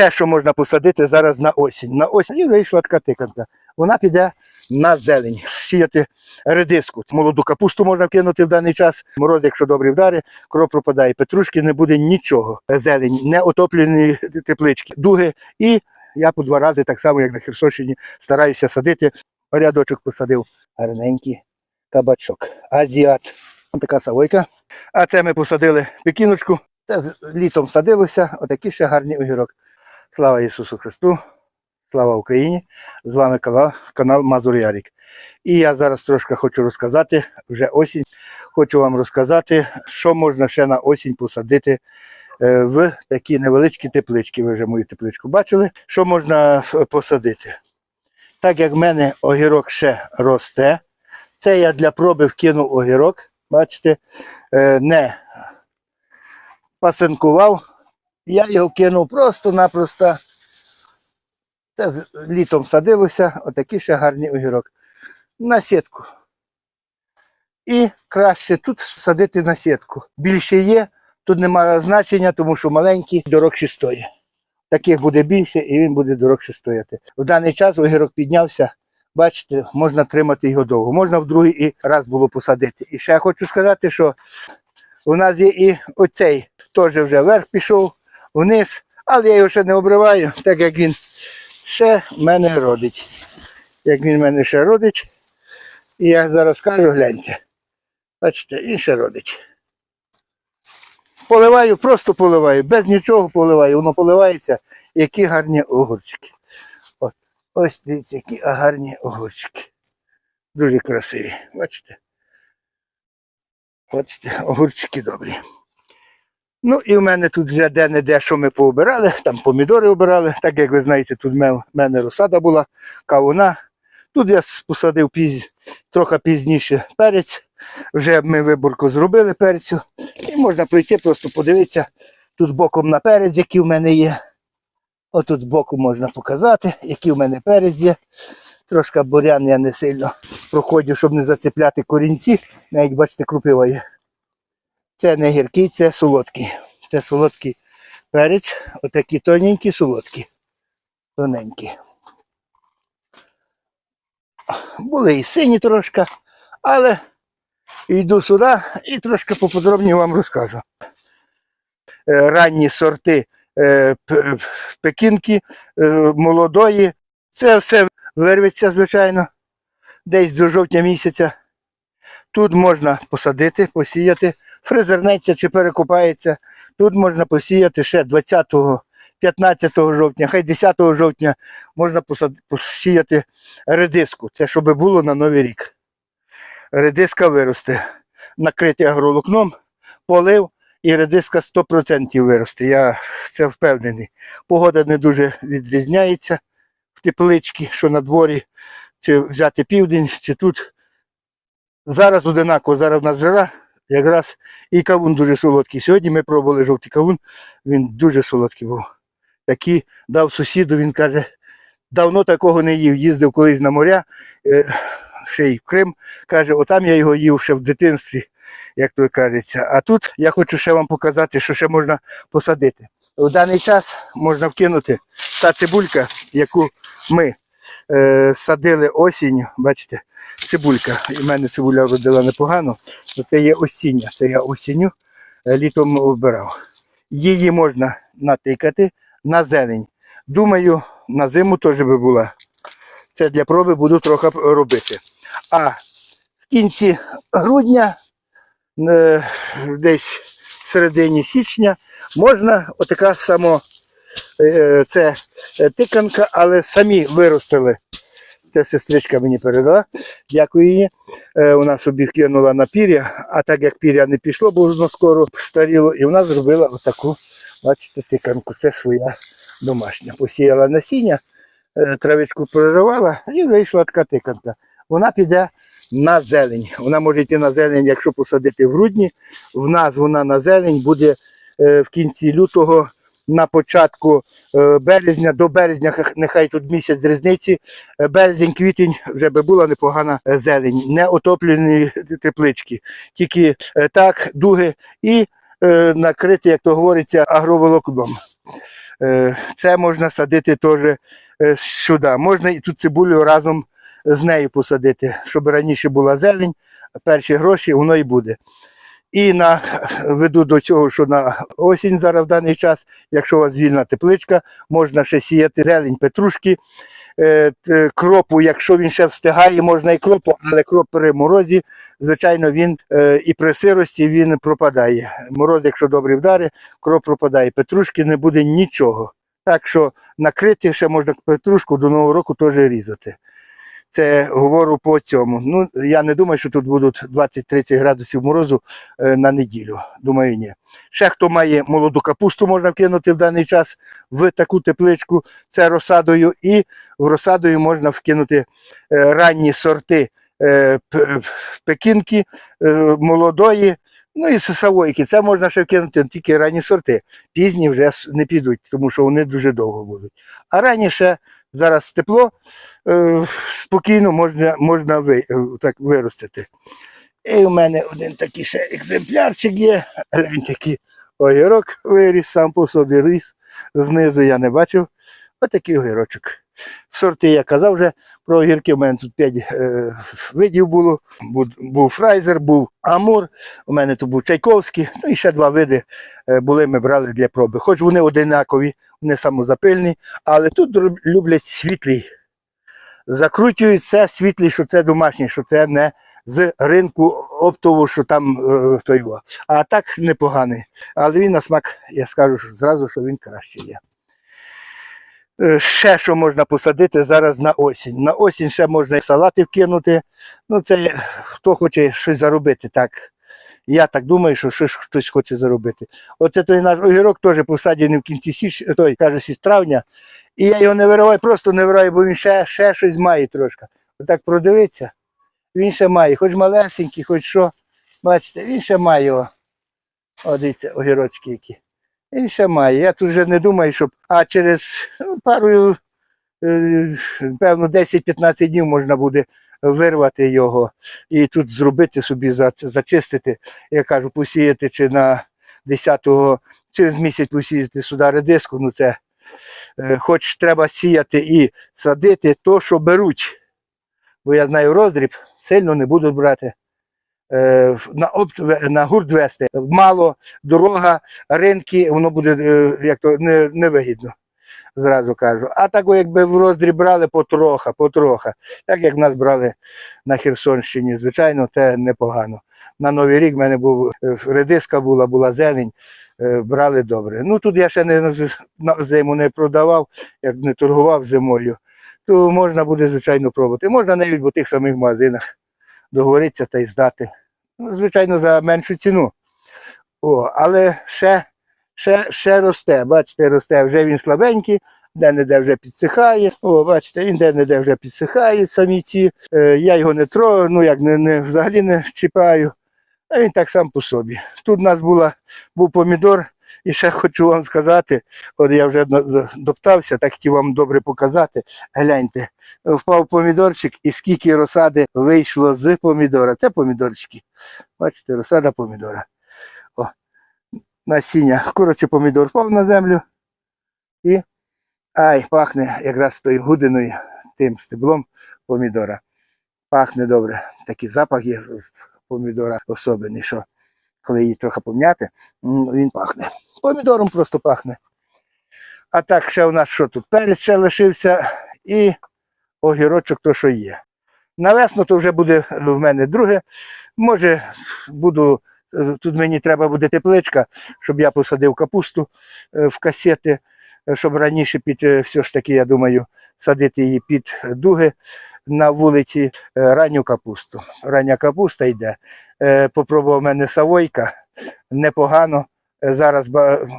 ще що можна посадити зараз на осінь. На осінь і вийшла така тиканка. Вона піде на зелень. Сіяти редиску. Молоду капусту можна вкинути в даний час. Мороз, якщо добрі вдари, кров пропадає. Петрушки не буде нічого. Зелень, не отоплені теплички, дуги. І я по два рази, так само як на Херсонщині, стараюся садити. Рядочок посадив гарненький кабачок. Азіат. Така савойка. А це ми посадили пекіночку. Це літом садилося. Отакий ще гарний огірок. Слава Ісусу Христу! Слава Україні! З вами канал, канал Мазур Ярік. І я зараз трошки хочу розказати, вже осінь. Хочу вам розказати, що можна ще на осінь посадити е, в такі невеличкі теплички. Ви вже мою тепличку бачили. Що можна е, посадити? Так як в мене огірок ще росте, це я для проби вкинув огірок. Бачите, е, не пасинкував. Я його вкинув просто-напросто. Це літом садилося, отакий ще гарний огірок. На сітку. І краще тут садити на сітку. Більше є, тут немає значення, тому що маленький дорогші стоїть. Таких буде більше і він буде дорогше стояти. В даний час огірок піднявся. Бачите, можна тримати його довго. Можна в другий і раз було посадити. І ще я хочу сказати, що у нас є і оцей теж вже вверх пішов, вниз, але я його ще не обриваю, так як він ще мене родить. Як він мене ще родить, і я зараз скажу, гляньте. Бачите, він ще родить. Поливаю, просто поливаю, без нічого поливаю, воно поливається, які гарні огурчики. От, ось дивіться, які гарні огурчики. Дуже красиві. Бачите? Бачите, огурчики добрі. Ну і в мене тут вже де-не-де, що ми пообирали, там помідори обирали, так як ви знаєте, тут в мене розсада була, кавуна. Тут я посадив піз... трохи пізніше перець. Вже ми виборку зробили перцю. І можна прийти, просто подивитися тут боком на перець, який в мене є. Отут збоку можна показати, який в мене перець є. Трошки бурян я не сильно проходжу, щоб не зацепляти корінці. Навіть бачите, крупива є. Це не гіркий, це солодкий. Це солодкий перець, отакі тоненькі, солодкі. Тоненькі. Були і сині трошки, але йду сюди і трошки поподробніше вам розкажу. Е, Ранні сорти е, пекінки, е, молодої. Це все вирветься, звичайно, десь до жовтня місяця. Тут можна посадити, посіяти, фрезернеться чи перекопається. Тут можна посіяти ще 20-го, 15 жовтня, хай 10 жовтня можна посіяти редиску. Це щоб було на Новий рік. Редиска виросте. Накрити агролукном, полив і редиска 100% виросте. Я це впевнений. Погода не дуже відрізняється в тепличці, що на дворі, чи взяти південь, чи тут. Зараз одинаково, зараз нас жара, якраз і кавун дуже солодкий. Сьогодні ми пробували жовтий кавун, він дуже солодкий був. Такий дав сусіду, він каже, давно такого не їв. Їздив колись на моря, е, ще й в Крим. Каже, отам я його їв ще в дитинстві, як то кажеться. А тут я хочу ще вам показати, що ще можна посадити. У даний час можна вкинути та цибулька, яку ми е, садили осінню. Бачите, цибулька. І в мене цибуля родила непогано. то Це є осіння. Це я осінню е, літом обирав. Її можна натикати на зелень. Думаю, на зиму теж би була. Це для проби буду трохи робити. А в кінці грудня, е, десь в середині січня, можна отака само це е, тиканка, але самі виростили. Це сестричка мені передала. Дякую їй. Е, вона собі кинула на пір'я, а так як пір'я не пішло, бо воно скоро старіло, і вона зробила отаку, бачите, тиканку. Це своя домашня. Посіяла насіння, е, травичку проривала і вийшла така тиканка. Вона піде на зелень. Вона може йти на зелень, якщо посадити в грудні. В нас вона на зелень буде е, в кінці лютого, на початку е, березня, до березня, нехай тут місяць різниці. Е, Березень, квітень вже би була непогана зелень, не отоплені теплички, тільки е, так, дуги і накрити, як то говориться, агроволокном. Це можна садити теж сюди. Можна і тут цибулю разом з нею посадити, щоб раніше була зелень, перші гроші воно і буде. І на веду до цього, що на осінь зараз в даний час, якщо у вас вільна тепличка, можна ще сіяти зелень петрушки, е, кропу, якщо він ще встигає, можна і кропу, але кроп при морозі, звичайно, він е, і при сирості він пропадає. Мороз, якщо добрі вдари, кроп пропадає. Петрушки не буде нічого. Так що накрити ще можна петрушку до Нового року теж різати. Це говорю по цьому. Ну, я не думаю, що тут будуть 20-30 градусів морозу е, на неділю. Думаю, ні. Ще хто має молоду капусту, можна вкинути в даний час в таку тепличку, це розсадою, і в розсадою можна вкинути е, ранні сорти е, пекінки молодої. Ну і савойки. Це можна ще вкинути тільки ранні сорти. Пізні вже не підуть, тому що вони дуже довго будуть. А раніше зараз тепло, е, спокійно можна, можна ви, е, так виростити. І у мене один такий ще екземплярчик є. Глянь, такий огірок виріс, сам по собі ріс. Знизу я не бачив. Отакий огірочок. Сорти я казав вже про огірки. У мене тут 5 е, видів було. Був, був фрайзер, був амур, у мене тут був чайковський, ну і ще два види е, були, ми брали для проби. Хоч вони одинакові, вони самозапильні, але тут люблять світлі. Закручують все світлі, що це домашнє, що це не з ринку оптового, що там е, той. А так непоганий. Але він на смак, я скажу зразу, що він краще є. Е, Ще що можна посадити зараз на осінь. На осінь ще можна і салати вкинути. Ну, це хто хоче щось заробити, так. Я так думаю, що щось хтось хоче заробити. Оце той наш огірок теж посаджений в кінці січ, той, каже, січ травня. І я його не вириваю, просто не вириваю, бо він ще, ще щось має трошки. Отак продивиться, він ще має, хоч малесенький, хоч що. Бачите, він ще має його. О, дивіться, огірочки які. Він ще має. Я тут вже не думаю, щоб. А через ну, пару, е, певно, 10-15 днів можна буде вирвати його і тут зробити собі, зачистити, я кажу, посіяти чи на 10-го, через місяць посіяти сюди редиску. Ну це е, хоч треба сіяти і садити то, що беруть. Бо я знаю роздріб, сильно не будуть брати. Е, На, опт, на гурт вести. Мало, дорога, ринки, воно буде е, як то не, невигідно. Зразу кажу. А так, якби в роздріб брали потроха, потроха. Так як нас брали на Херсонщині, звичайно, це непогано. На Новий рік в мене був е, редиска була, була зелень, брали добре. Ну тут я ще не на зиму не продавав, як не торгував зимою, то можна буде, звичайно, пробувати. Можна навіть в тих самих магазинах договоритися та й здати. Ну, звичайно, за меншу ціну. О, але ще, ще, ще росте, бачите, росте, вже він слабенький, де-не-де вже підсихає. О, бачите, він де-не-де вже підсихає самі ці. Е, я його не трою, ну як не, не, взагалі не чіпаю. А він так сам по собі. Тут у нас була, був помідор, і ще хочу вам сказати, от я вже доптався, так хотів вам добре показати. Гляньте, впав помідорчик, і скільки розсади вийшло з помідора. Це помідорчики. Бачите, розсада помідора. О, насіння. Коротше, помідор впав на землю. І ай, пахне якраз тою гудиною, тим стеблом помідора. Пахне добре. Такий запах є з помідора особливий, що коли її трохи пом'яти, він пахне. Помідором просто пахне. А так, ще у нас що тут? Перець ще лишився і огірочок то, що є. На весну то вже буде в мене друге. Може, буду, е, тут мені треба буде тепличка, щоб я посадив капусту е, в касети, е, щоб раніше під е, все ж таки, я думаю, садити її під дуги на вулиці е, ранню капусту. Рання капуста йде. Е, Попробував в мене савойка, непогано. Зараз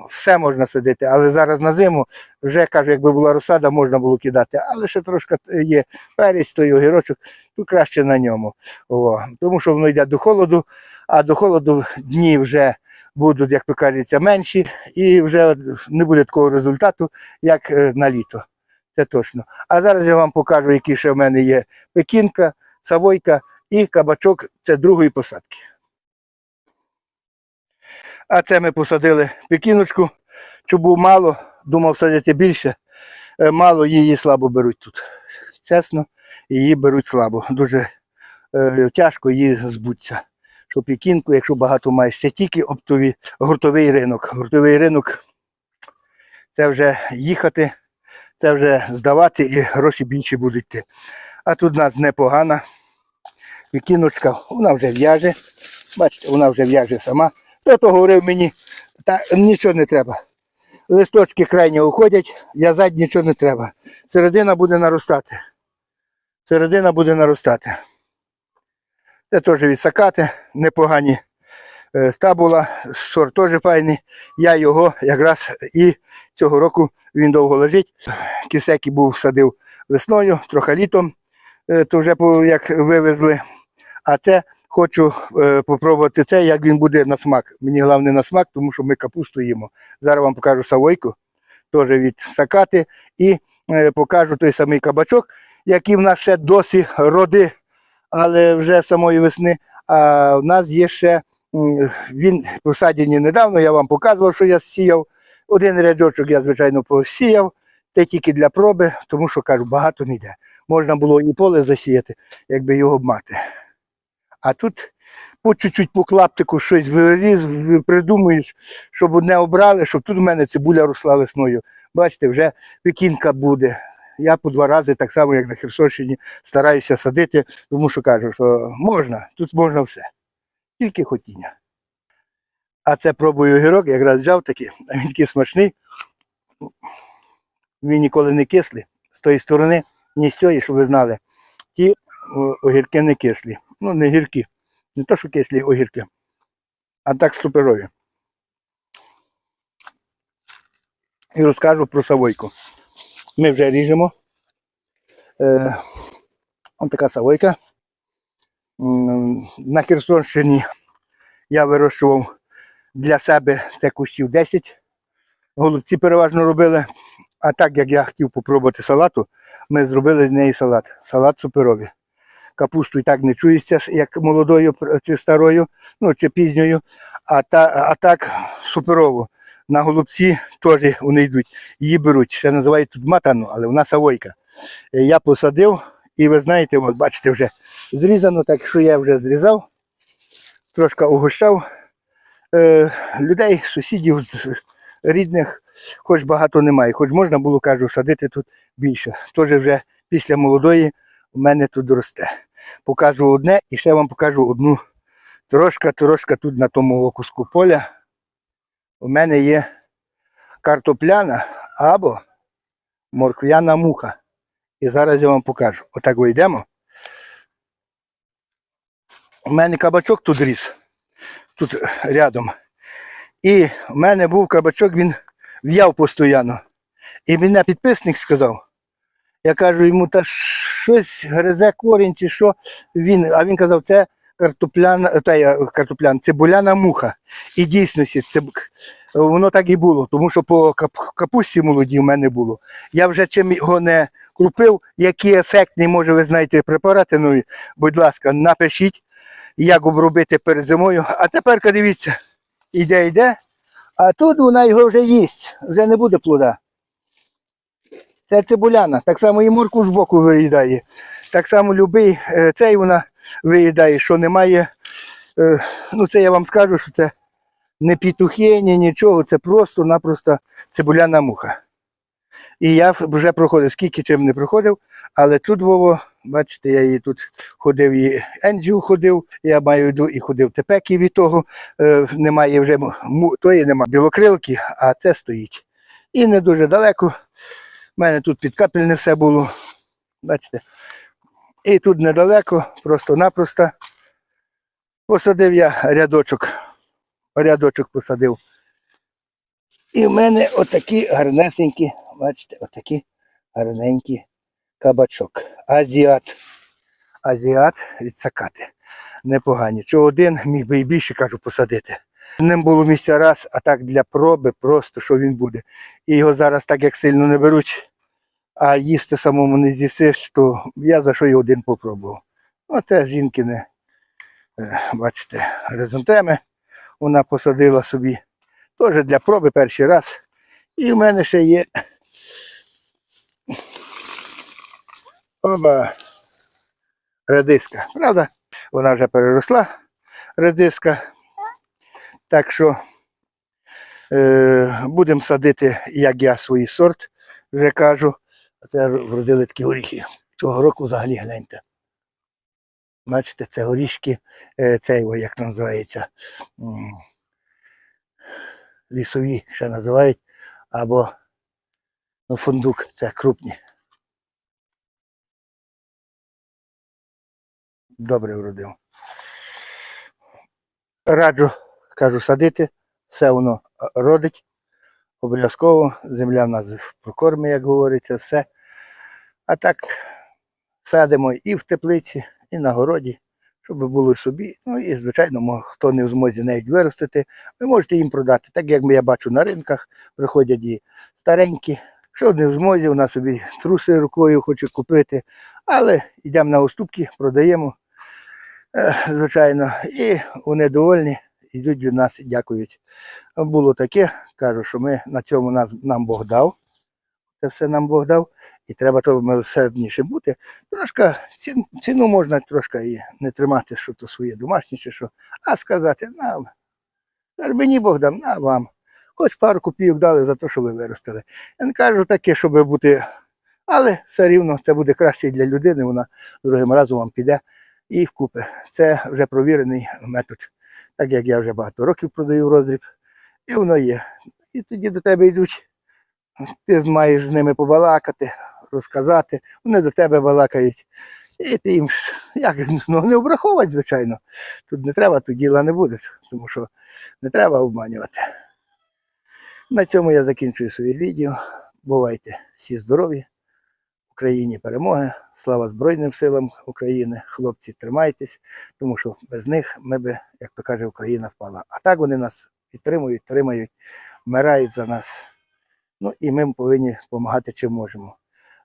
все можна садити, але зараз на зиму вже кажу, якби була розсада, можна було кидати. Але ще трошки є перець, той огірочок, то краще на ньому. О, тому що воно йде до холоду, а до холоду дні вже будуть, як то кажеться, менші, і вже не буде такого результату, як е, на літо. Це точно. А зараз я вам покажу, які ще в мене є пекінка, савойка і кабачок це другої посадки. А це ми посадили пекіночку, був мало думав садити більше. Е, Мало її слабо беруть тут. Чесно, її беруть слабо. Дуже е, тяжко її збуться. Щоб пікінку, якщо багато маєш, це тільки оптові, гуртовий ринок. Гуртовий ринок це вже їхати, це вже здавати і гроші більше будуть йти. А тут у нас непогана. Вікіночка, вона вже в'яже. Бачите, вона вже в'яже сама. Хто говорив мені, та нічого не треба. Листочки крайні уходять, в'язати нічого не треба. Середина буде наростати. Середина буде наростати. Це теж відсакати, непогані. Е, Та була, сорт теж файний. Я його якраз і цього року він довго лежить. Кисеки був садив весною, трохи літом, е, то вже як вивезли. А це хочу е, попробувати це, як він буде на смак. Мені головне на смак, тому що ми капусту їмо. Зараз вам покажу савойку, теж від сакати, і е, покажу той самий кабачок, який в нас ще досі роди, але вже самої весни. А в нас є ще він посаджений недавно, я вам показував, що я сіяв. Один рядочок я, звичайно, посіяв. Це тільки для проби, тому що кажу, багато не йде. Можна було і поле засіяти, якби його мати. А тут по чуть-чуть по клаптику щось виріз, ви придумуєш, щоб одне обрали, щоб тут у мене цибуля росла весною. Бачите, вже пекінка буде. Я по два рази, так само, як на Херсонщині, стараюся садити, тому що кажу, що можна, тут можна все. Тільки хотіння. А це пробую огірок, якраз взяв такий, він такий смачний. Він ніколи не кислий. З тої сторони, ні з цієї, щоб ви знали. Ті огірки не кислі. Ну, не гіркі. Не то, що кислі огірки, а так суперові. І розкажу про савойку. Ми вже ріжемо. Е, ось така савойка. На Херсонщині я вирощував для себе це кущів 10. Голубці переважно робили. А так як я хотів попробувати салату, ми зробили з неї салат. Салат суперовий. Капусту і так не чується, як молодою чи старою, ну чи пізньою. А, та, а так суперово. На голубці теж вони йдуть. Її беруть. Ще називають тут матану, але вона савойка. Е, Я посадив, і ви знаєте, от бачите, вже зрізано, так що я вже зрізав, трошки угощав е, людей, сусідів, рідних, хоч багато немає, хоч можна було, кажу, садити тут більше. Теж вже після молодої у мене тут росте. Покажу одне і ще вам покажу одну трошка, трошка тут на тому куску поля. У мене є картопляна або морквяна муха. І зараз я вам покажу. Отак ви йдемо. У мене кабачок тут ріс, тут рядом. І в мене був кабачок, він в'яв постійно. І мене підписник сказав. Я кажу йому, та щось гризе корінь чи що. Він, а він казав, це картопляна, та я картопляна, цибуляна муха. І дійсності це воно так і було, тому що по капусті молоді в мене було. Я вже чим його не крупив, які ефектні, може, ви знаєте, препарати нові, будь ласка, напишіть, як обробити перед зимою. А тепер дивіться, іде, йде, а тут вона його вже їсть, вже не буде плода. Це цибуляна, так само і морку з боку виїдає. Так само любий е, цей вона виїдає, що немає. е, Ну, це я вам скажу, що це не петухи, ні нічого, це просто-напросто цибуляна муха. І я вже проходив, скільки чим не проходив, але тут Вово, бачите, я її тут ходив і Енджіу ходив, я маю виду і ходив тепеки від того. Е, немає вже тої нема білокрилки, а це стоїть. І не дуже далеко. У мене тут підкапельне все було. Бачите. І тут недалеко, просто-напросто посадив я рядочок. Рядочок посадив. І в мене отакі гарнесенькі, бачите, отакі гарненькі кабачок. Азіат. Азіат від сакати. Непогані. Що один міг би і більше, кажу, посадити. Ним було місця раз, а так для проби, просто що він буде. І його зараз так як сильно не беруть, а їсти самому не з'їсиш, то я за що і один попробував. Оце жінкине, е, бачите, резонтеми. Вона посадила собі. Теж для проби перший раз. І в мене ще є. Оба. Редиска. Правда? Вона вже переросла редиска. Так що е, будемо садити, як я свій сорт вже кажу. Це вродили такі горіхи. Цього року взагалі гляньте. Бачите, це горішки, е, цей, як називається, лісові ще називають, або ну, фундук, це крупні. Добре вродив. Раджу, кажу, садити, все воно е, родить. Обов'язково земля в нас в прокормі, як говориться, все. А так садимо і в теплиці, і на городі, щоб було собі. Ну і, звичайно, хто не в змозі навіть виростити, ви можете їм продати. Так як я бачу на ринках, приходять і старенькі. Що не в змозі, вона собі труси рукою хоче купити, але йдемо на уступки, продаємо, е, звичайно, і вони довольні, йдуть від нас і дякують. Було таке, кажу, що ми на цьому нас, нам Бог дав. Це все нам Бог дав, і треба то милосердніше бути. Трошки ціну, можна трошки і не тримати, що то своє домашнє, чи що, а сказати, на, каже, мені Бог дав, на вам. Хоч пару копійок дали за те, що ви виростили. Я не кажу таке, щоб бути, але все рівно це буде краще для людини, вона другим разом вам піде і вкупе. Це вже провірений метод. Так як я вже багато років продаю роздріб, і воно є. І тоді до тебе йдуть ти маєш з ними побалакати, розказати, вони до тебе балакають. І ти їм як, ну, не обраховувати, звичайно. Тут не треба, тут діла не буде, тому що не треба обманювати. На цьому я закінчую своє відео. Бувайте всі здорові, Україні перемоги. Слава Збройним силам України. Хлопці, тримайтесь, тому що без них ми би, як то каже, Україна впала. А так вони нас підтримують, тримають, вмирають за нас. Ну і ми повинні допомагати чим можемо.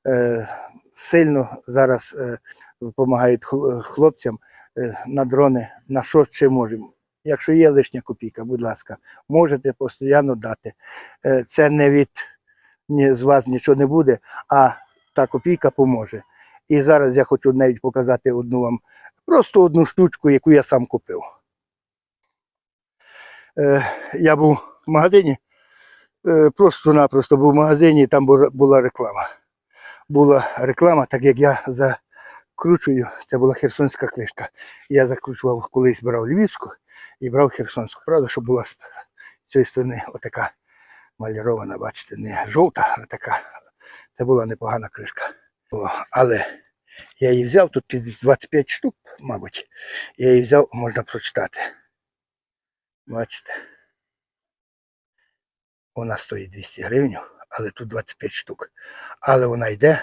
Е, сильно зараз е, допомагають хл- хлопцям е, на дрони, на що чим можемо. Якщо є лишня копійка, будь ласка, можете постійно дати. Е, це не від ні, з вас нічого не буде, а та копійка поможе. І зараз я хочу навіть показати одну вам, просто одну штучку, яку я сам купив. Е, я був в магазині, е, просто-напросто був в магазині, і там була- реклама. Була реклама, так як я закручую, це була херсонська книжка. Я закручував колись брав львівську і брав херсонську. Правда, щоб була з цієї сторони отака малірована, бачите, не жовта, а така. Це була непогана кришка. О, але я її взяв, тут 25 штук, мабуть. Я її взяв, можна прочитати. Бачите. Вона стоїть 200 гривень, але тут 25 штук. Але вона йде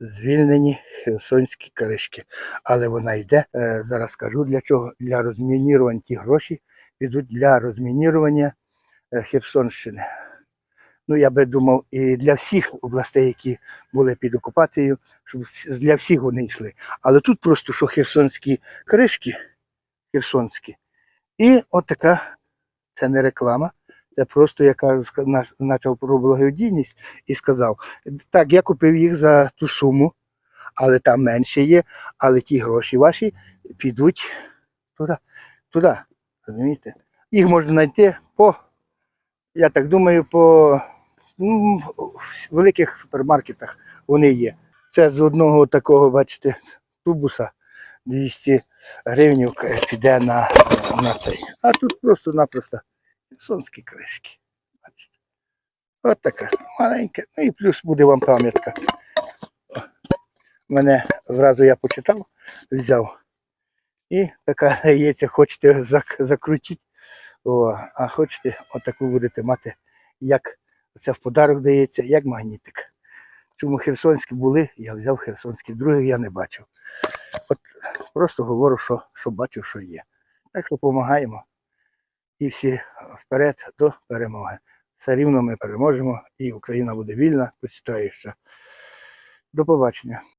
звільнені херсонські кришки. Але вона йде, е, зараз скажу для чого, для розмінірування ті гроші підуть для розмінірування е, Херсонщини. Ну, я би думав, і для всіх областей, які були під окупацією, щоб для всіх вони йшли. Але тут просто що херсонські кришки, херсонські, і от така, це не реклама, це просто яка почав про благодійність і сказав: так, я купив їх за ту суму, але там менше є, але ті гроші ваші підуть туди, туди. Розумієте? Їх можна знайти по, я так думаю, по в великих супермаркетах вони є. Це з одного такого, бачите, тубуса 200 гривень піде на, на цей. А тут просто-напросто сонські кришки. Бачите. От така маленька. Ну і плюс буде вам пам'ятка. Мене зразу я почитав, взяв. І така дається, хочете зак- закрутити. О, а хочете, отаку будете мати, як це в подарок дається, як магнітик. Чому херсонські були, я взяв херсонські, других я не бачив. От просто говорю, що, що бачив, що є. Так що допомагаємо. І всі вперед до перемоги. Все рівно ми переможемо, і Україна буде вільна, процвітаюча. До побачення.